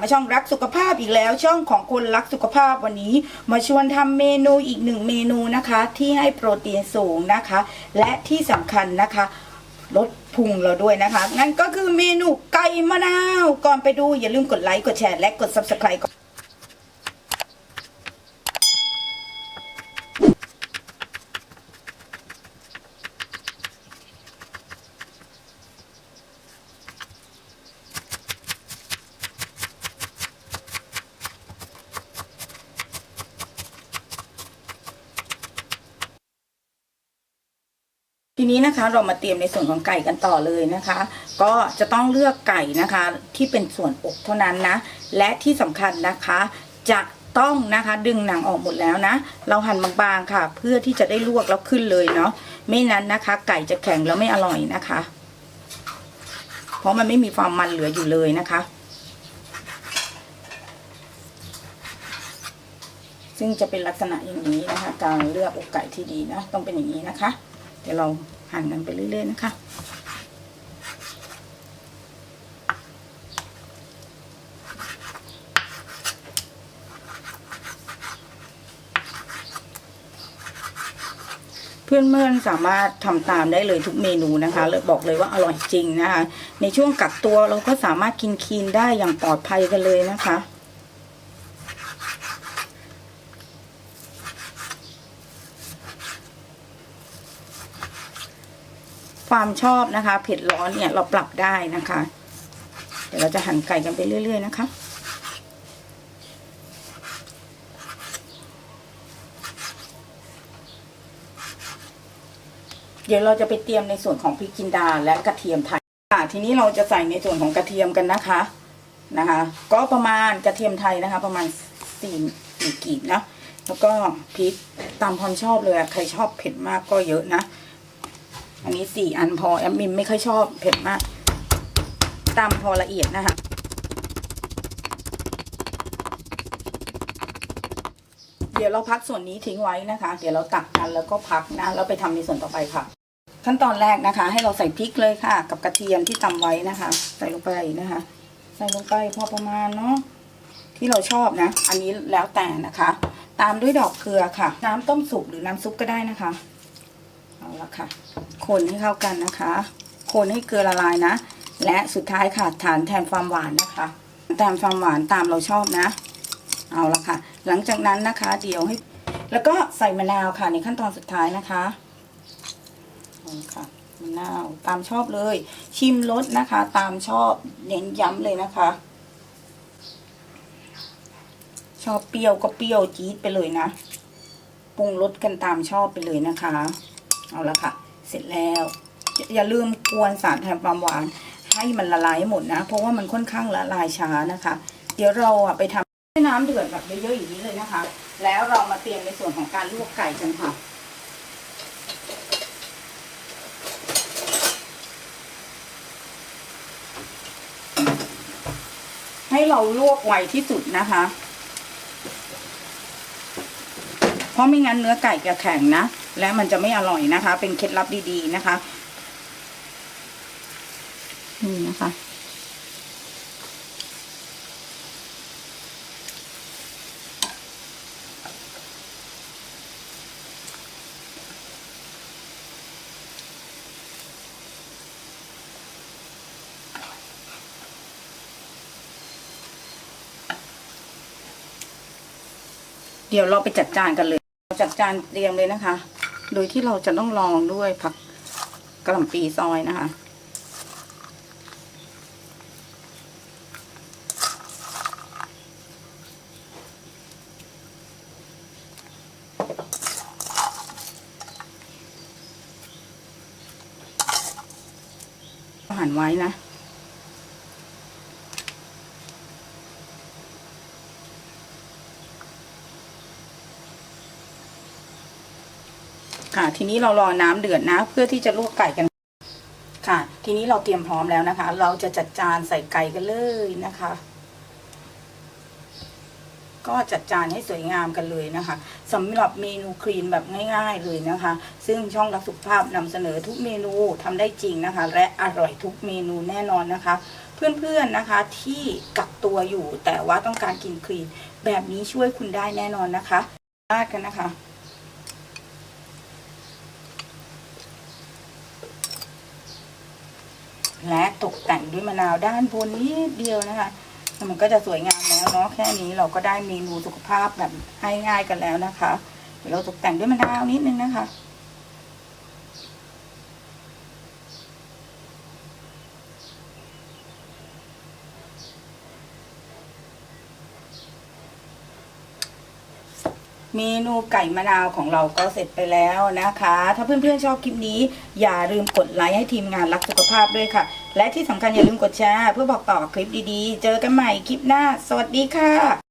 มาช่องรักสุขภาพอีกแล้ว ช่องของคนรักสุขภาพวันนี้ มาชวนทำเมนูอีกหนึ่งเมนูนะคะ ที่ให้โปรตีนสูงนะคะ และที่สำคัญนะคะลดพุงเราด้วยนะคะงั้นก็คือเมนูไก่มะนาว ก่อนไปดูอย่าลืมกดไลค์กดแชร์และกด subscribe ทีนี้นะคะเรามาเตรียมในส่วนของไก่กันต่อเลยนะคะ ก็จะต้องเลือกไก่นะคะที่เป็นส่วนอกเท่านั้นนะ และที่สำคัญนะคะ จะต้องนะคะดึงหนังออกหมดแล้วนะ เราหั่นบางๆค่ะ เพื่อที่จะได้ลวกแล้วขึ้นเลยเนาะไม่นั้นนะคะ ไก่จะแข็งแล้วไม่อร่อยนะคะ เพราะมันไม่มีความมันเหลืออยู่เลยนะคะ ซึ่งจะเป็นลักษณะอย่างนี้นะคะ การเลือกอกไก่ที่ดีนะต้องเป็นอย่างนี้นะคะ เดี๋ยวเราหั่นกันไปเรื่อยๆนะคะเพื่อนๆสามารถทำตามได้เลยทุกเมนูนะคะเลยบอกเลยว่าอร่อยจริงนะคะ ในช่วงกักตัวเราก็สามารถกินคีนได้อย่างปลอดภัยกันเลยนะคะ ความชอบนะคะ เผ็ดร้อนเนี่ยเราปรับได้นะคะ เดี๋ยวเราจะหั่นไก่กันไปเรื่อย ๆ นะคะเดี๋ยวเราจะไปเตรียมในส่วนของพริกจินดาและกระเทียมไทยค่ะทีนี้เราจะใส่ในส่วนของกระเทียมกันนะคะนะคะ ก็ประมาณกระเทียมไทยนะคะ ประมาณสี่สี่กีบนะแล้วก็พริกตามความชอบเลยใครชอบเผ็ดมากก็เยอะนะ อันนี้สี่อันพอแอมมินไม่ค่อยชอบเผ็ดมากตามพอละเอียดนะคะเดี๋ยวเราพักส่วนนี้ทิ้งไว้นะคะ เดี๋ยวเราตักกันแล้วก็พักนะแล้วไปทำในส่วนต่อไปค่ะ ขั้นตอนแรกนะคะ ให้เราใส่พริกเลยค่ะ กับกระเทียมที่ตำไว้นะคะ ใส่ลงไปนะคะ ใส่ลงไปพอประมาณเนาะที่เราชอบนะ อันนี้แล้วแต่นะคะ ตามด้วยดอกเกลือค่ะ น้ำต้มสุกหรือน้ำซุปก็ได้นะคะ เอาละค่ะ คนให้เข้ากันนะคะ คนให้เกลือละลายนะ และสุดท้ายค่ะฐานแทนความหวานนะคะแทนความหวานตามเราชอบนะ เอาละค่ะ หลังจากนั้นนะคะ เดี๋ยวให้ แล้วก็ใส่มะนาวค่ะ ในขั้นตอนสุดท้ายนะคะเอาละค่ะมะนาวตามชอบเลย ชิมรสนะคะ ตามชอบเน้นย้ำเลยนะคะ ชอบเปรี้ยวก็เปรี้ยวจี๊ดไปเลยนะปรุงรสกันตามชอบไปเลยนะคะ เอาละค่ะ เสร็จแล้ว อย่าลืมกวนสารแทนความหวานให้มันละลายให้หมดนะ เพราะว่ามันค่อนข้างละลายช้านะคะ เดี๋ยวเราอะไปทำให้น้ำเดือดแบบเยอะๆอย่างนี้เลยนะคะ แล้วเรามาเตรียมในส่วนของการลวกไก่กันค่ะให้เราลวกไวที่สุดนะคะ เพราะไม่งั้นเนื้อไก่จะแข็งนะ และมันจะไม่อร่อยนะคะ เป็นเคล็ดลับดีๆนะคะ นี่นะคะ เดี๋ยวเราไปจัดจานกันเลยจัดจานเตรียมเลยนะคะ โดยที่เราจะต้องลองด้วยผักกระหล่ำปีซอยนะคะ หั่นไว้นะ ค่ะ ทีนี้เรารอน้ำเดือดนะ เพื่อที่จะลวกไก่กัน ค่ะ ทีนี้เราเตรียมพร้อมแล้วนะคะ เราจะจัดจานใส่ไก่กันเลยนะคะ ก็จัดจานให้สวยงามกันเลยนะคะสำหรับเมนูคลีนแบบง่าย ๆเลยนะคะ ซึ่งช่องรักสุขภาพนำเสนอทุกเมนูทำได้จริงนะคะ และอร่อยทุกเมนูแน่นอนนะคะเพื่อนๆนะคะที่กักตัวอยู่แต่ว่าต้องการกินคลีน แบบนี้ช่วยคุณได้แน่นอนนะคะราดกันนะคะ และตกแต่งด้วยมะนาวด้านบนนิดเดียวนะคะมันก็จะสวยงามแล้วเนาะแค่นี้เราก็ได้เมนูสุขภาพแบบง่ายๆกันแล้วนะคะเดี๋ยวเราตกแต่งด้วยมะนาวนิดนึงนะคะ เมนูไก่มะนาวของเราก็เสร็จไปแล้วนะคะ ถ้าเพื่อนๆชอบคลิปนี้ อย่าลืมกดไลค์ให้ทีมงานรักสุขภาพด้วยค่ะ และที่สำคัญอย่าลืมกดแชร์เพื่อบอกต่อคลิปดีๆ เจอกันใหม่คลิปหน้า สวัสดีค่ะ